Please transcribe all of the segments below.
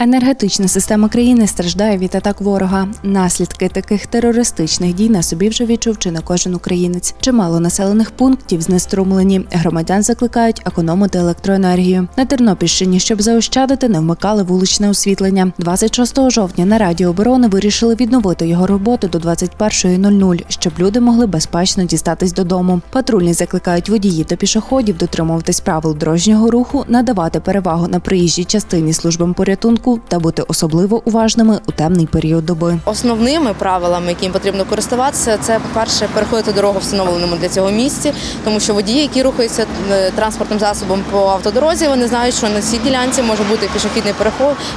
Енергетична система країни страждає від атак ворога. Наслідки таких терористичних дій на собі вже відчув чи не кожен українець. Чимало населених пунктів знеструмлені. Громадян закликають економити електроенергію. На Тернопільщині, щоб заощадити, не вмикали вуличне освітлення. 26 жовтня на Раді оборони вирішили відновити його роботу до 21.00, щоб люди могли безпечно дістатись додому. Патрульні закликають водіїв та пішоходів дотримуватись правил дорожнього руху, надавати перевагу на проїжджій частині службам порятунку та бути особливо уважними у темний період доби. Основними правилами, яким потрібно користуватися, це по-перше, переходити дорогу встановленому для цього місці, тому що водії, які рухаються е, транспортним засобом по автодорозі, вони знають, що на цій ділянці може бути пішохідний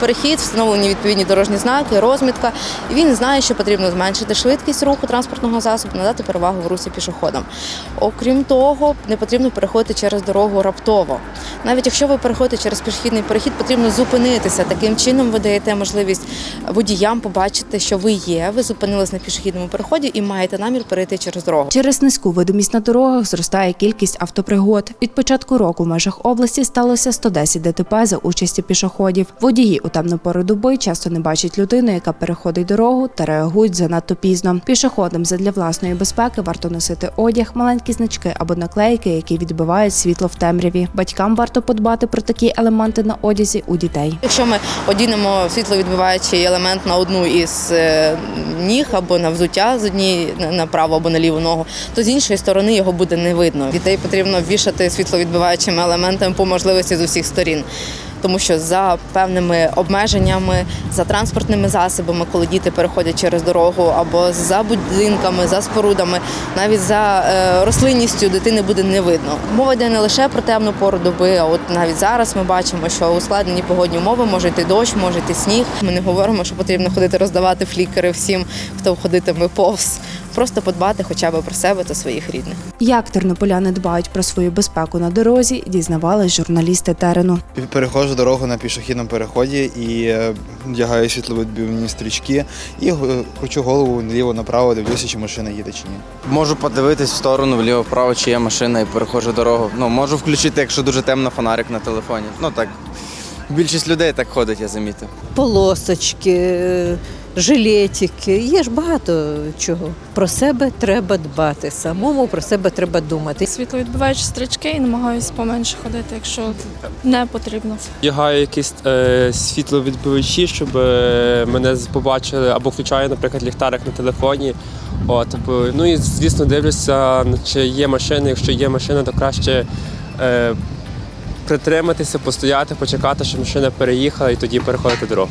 перехід, встановлені відповідні дорожні знаки, розмітка. І він знає, що потрібно зменшити швидкість руху транспортного засобу, надати перевагу в русі пішоходам. Окрім того, не потрібно переходити через дорогу раптово. Навіть якщо ви переходите через пішохідний перехід, потрібно зупинитися. Таким чином ви даєте можливість водіям побачити, що ви є, ви зупинились на пішохідному переході і маєте намір перейти через дорогу. Через низьку видимість на дорогах зростає кількість автопригод. Від початку року в межах області сталося 110 ДТП за участі пішоходів. Водії у темну пору доби часто не бачать людину, яка переходить дорогу та реагують занадто пізно. Пішоходам задля власної безпеки варто носити одяг, маленькі значки або наклейки, які відбивають світло в темряві. Батькам варто подбати про такі елементи на одязі у дітей. Якщо ми одінемо світловідбиваючий елемент на одну із е, ніг або на взуття з однієї на- праву або на ліву ногу, то з іншої сторони його буде не видно. Дітей потрібно вішати світловідбиваючими елементами по можливості з усіх сторін. Тому що за певними обмеженнями, за транспортними засобами, коли діти переходять через дорогу, або за будинками, за спорудами, навіть за е, рослинністю дитини буде не видно. Мова йде не лише про темну пору доби, а от навіть зараз ми бачимо, що ускладнені погодні умови може йти дощ, може йти сніг. Ми не говоримо, що потрібно ходити роздавати флікери всім, хто ходитиме повз. Просто подбати хоча б про себе та своїх рідних. Як тернополяни дбають про свою безпеку на дорозі, дізнавались журналісти терену. Переходжу дорогу на пішохідному переході і е, вдягаю світловідбивні стрічки і е, кручу голову наліво направо, дивлюся, чи машина їде чи ні. Можу подивитись в сторону, вліво-вправо, чи є машина і переходжу дорогу. Ну, можу включити, якщо дуже темно, фонарик на телефоні. Ну так. Більшість людей так ходить, я замітив. полосочки, жилетики. Є ж багато чого. Про себе треба дбати. Самому про себе треба думати. світловідбиваючі стрічки і намагаюся поменше ходити, якщо не потрібно. Вдягаю якісь е, світловідбивачі, щоб е, мене побачили, або включаю, наприклад, ліхтарик на телефоні. От, типу, ну і звісно, дивлюся, чи є машина. Якщо є машина, то краще е, притриматися, постояти, почекати, щоб машина переїхала, і тоді переходити дорогу.